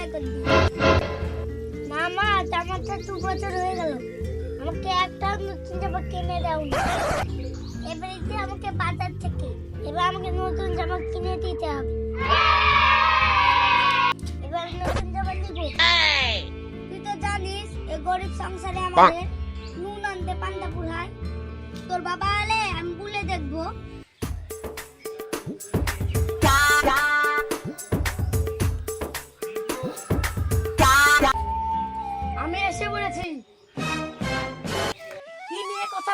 গেছে জামাটা খুলে দিয়ে সেলাই করে দিই না মা জামাটা দু বছর হয়ে গেল। আমাকে একটা নতুন জামা কিনে দাও এবারে যে আমাকে বাজার থেকে, এবার আমাকে নতুন জামা কিনে দিতে হবে। এবার নতুন জামা নিব। তুই তো জানিস এই গরিব সংসারে আমাদের নুন আনতে পান্তা পুরায় তোর বাবা এলে আমি বলে দেখব।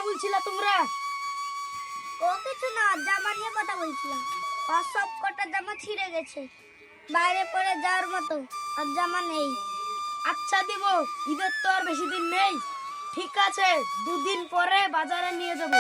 বলছিলা তোমরা? ও কিছু না জামা নিয়ে কথা বলছিলাম। আর সব কটা জামা ছিঁড়ে গেছে। বাইরে পরে যাওয়ার মতো আর জামা নেই। আচ্ছা দিব ঈদের তো আর বেশি দিন নেই। ঠিক আছে দুদিন পরে বাজারে নিয়ে যাব।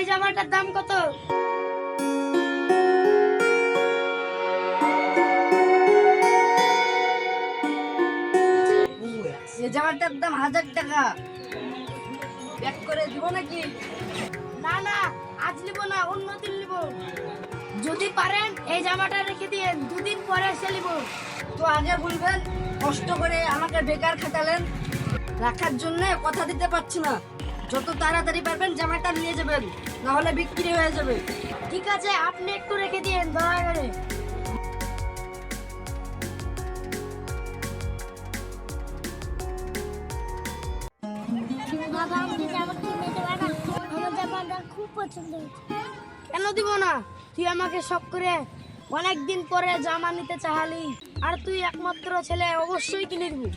ওই জামাটার দাম কত? জামাটার দাম হাজার টাকা। প্যাক করে দিব নাকি? না না, আজ নিব না, অন্য দিন নিব। যদি পারেন, এই জামাটা রেখে দিয়ে দুদিন পরে এসে নিব। তো আগে বলবেন, কষ্ট করে আমাকে বেকার খাটালেন। রাখার জন্য কথা দিতে পারছি না। যত তাড়াতাড়ি পারবেন জামাটা নিয়ে যাবেন না হলে বিক্রি হয়ে যাবে। ঠিক আছে আপনি একটু রেখে দিন দয়া করে। কিনে দেবে না? তুই আমাকে শখ করে অনেক দিন পরে জামা নিতে চাহালি আর তুই একমাত্র ছেলে অবশ্যই কিনে দিবি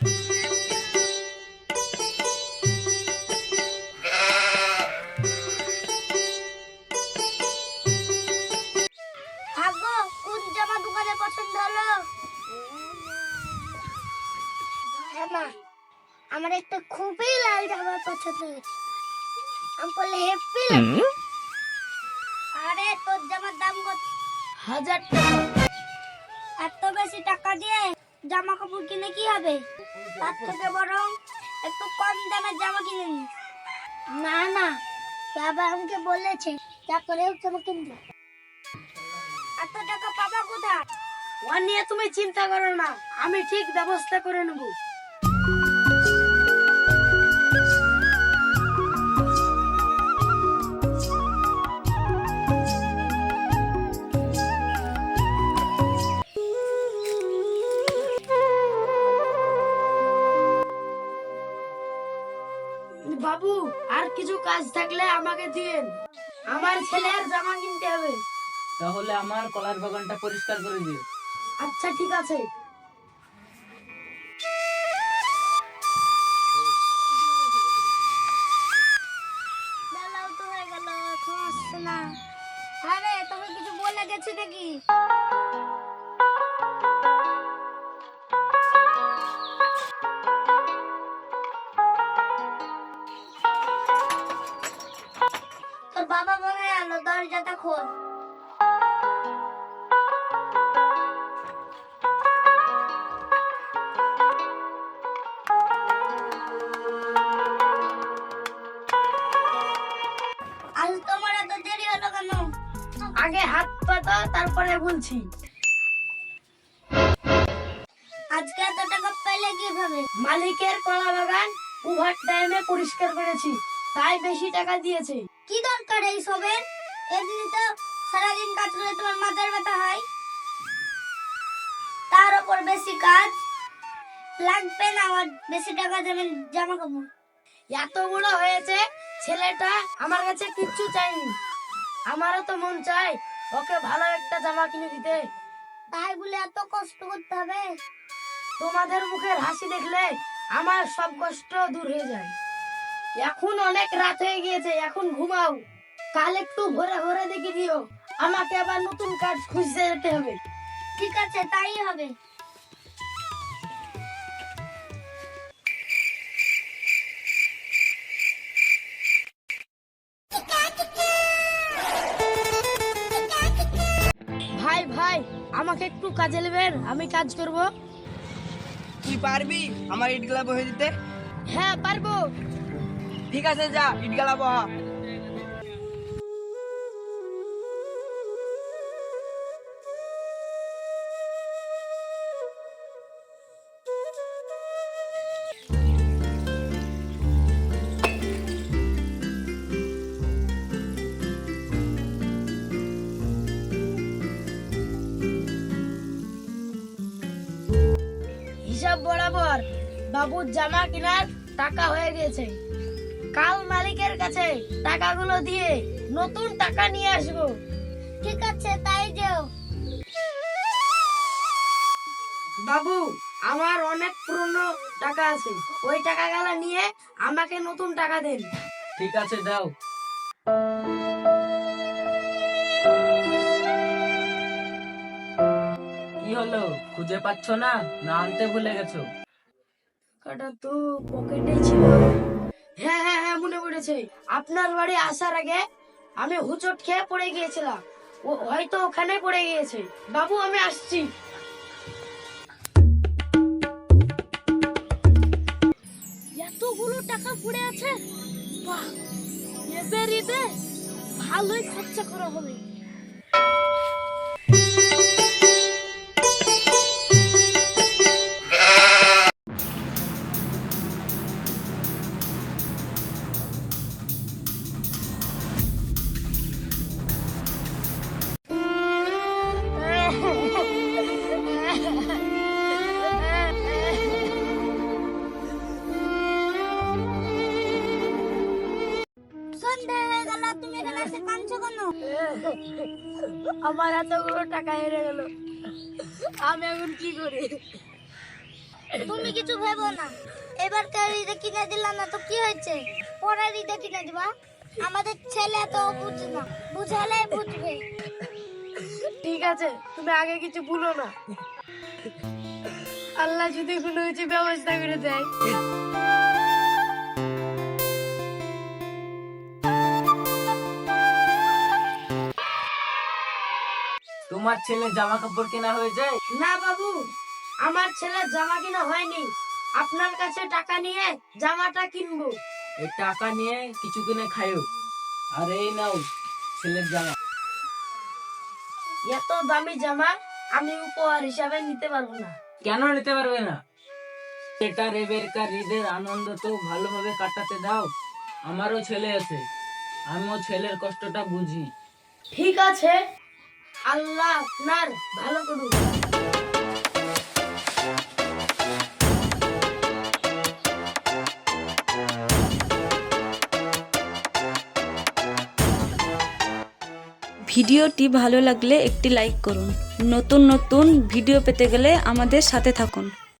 খুবই লাল জামা পছন্দ হয়েছে। আমি বললে হ্যাপি আরে তোর জামার দাম কত? হাজার টাকা। এত বেশি টাকা দিয়ে জামা কাপড় কিনে কি হবে? তার থেকে বরং একটু কম দামের জামা কিনে নিস। না না বাবা আমাকে বলেছে যা করে হোক জামা কিনবে। এত টাকা পাবা কোথায়? ও নিয়ে তুমি চিন্তা করো না আমি ঠিক ব্যবস্থা করে নেব। কাজ থাকলে আমাকে দিন আমার ছেলের জামা কিনতে হবে। তাহলে আমার কলার বাগানটা পরিষ্কার করে দিও। আচ্ছা ঠিক আছে। আরে তোকে কিছু বলে গেছি নাকি? আলো দরজাটা খোল। আজ তোমার এত দেরি হলো কেন? আগে হাত পাতা তারপরে বলছি। আজকে এত টাকা পেলে কীভাবে? মালিকের কলা বাগান ওভার টাইমে পরিষ্কার করেছি তাই বেশি টাকা দিয়েছে। কি দরকার এই সবের? এমনি তো সারাদিন কাজ করে তোমার মাথার ব্যথা হয়। তার উপর বেশি কাজ। লাগবে না আমার বেশি টাকা দেবেন জামা কাপড় এত বড় হয়েছে ছেলেটা আমার কাছে কিচ্ছু চাইনি। আমারও তো মন চাই ওকে ভালো একটা জামা কিনে দিতে। তাই বলে এত কষ্ট করতে হবে? তোমাদের মুখের হাসি দেখলে আমার সব কষ্ট দূর হয়ে যায়। এখন অনেক রাত হয়ে গিয়েছে এখন ঘুমাও। কাল একটু ঘোরা ভোরে দেখে দিও। আমাকে আবার নতুন কাজ খুঁজতে যেতে হবে। ঠিক আছে তাই হবে। ভাই ভাই আমাকে একটু কাজে নেবেন আমি কাজ করব। তুই পারবি? আমার ইটগুলা বহে দিতে। হ্যাঁ পারব। ঠিক আছে যা ইটগুলা বহা। বাবুর জামা কেনার টাকা হয়ে গেছে কাল মালিকের কাছে টাকাগুলো দিয়ে নতুন টাকা নিয়ে আসব। ঠিক আছে, তাই যেও। বাবু, আমার অনেক পুরনো টাকা আছে। ওই টাকাগুলো নিয়ে আমাকে নতুন টাকা দেন। ঠিক আছে দাও কি হলো? খুঁজে পাচ্ছ না? না আনতে ভুলে গেছো? টাকাটা তো পকেটে ছিল। হ্যাঁ হ্যাঁ হ্যাঁ মনে পড়েছে। আপনার বাড়ি আসার আগে আমি হুচট খেয়ে পড়ে গিয়েছিলাম। ও হয়তো ওখানে পড়ে গিয়েছে। বাবু, আমি আসছি। এতগুলো টাকা পড়ে আছে? বাহ এবার ঈদে ভালোই খরচা করা হবে। আমার এতগুলো টাকা হেরে গেল। আমি এখন কি করি? তুমি কিছু ভেবো না। এবার কার ঈদে কিনে দিলাম না তো কি হয়েছে? পরের ঈদে কিনে দিবা। আমাদের ছেলে তো বুঝে না বুঝালে বুঝবে। ঠিক আছে তুমি আগে কিছু ভুলো না। আল্লাহ যদি কোনো কিছু ব্যবস্থা করে দেয়। তোমার ছেলে জামা কাপড় কেনা হয়েছে না বাবু আমার ছেলের জামা কিনা হয়নি। আপনার কাছে টাকা নিয়ে জামাটা কিনবো। এই টাকা নিয়ে কিছু কিনে খাইও। আর এই নাও ছেলের জামা। এত দামি জামা আমি উপহার হিসাবে নিতে পারব না। কেন নিতে পারবে না? এটা রেবেরকার ঈদের আনন্দ তো ভালোভাবে কাটাতে দাও। আমারও ছেলে আছে। আমিও ছেলের কষ্টটা বুঝি। ঠিক আছে আল্লাহ আপনার ভালো করুন ভিডিওটি ভালো লাগলে একটি লাইক করুন। নতুন নতুন ভিডিও পেতে গেলে আমাদের সাথে থাকুন।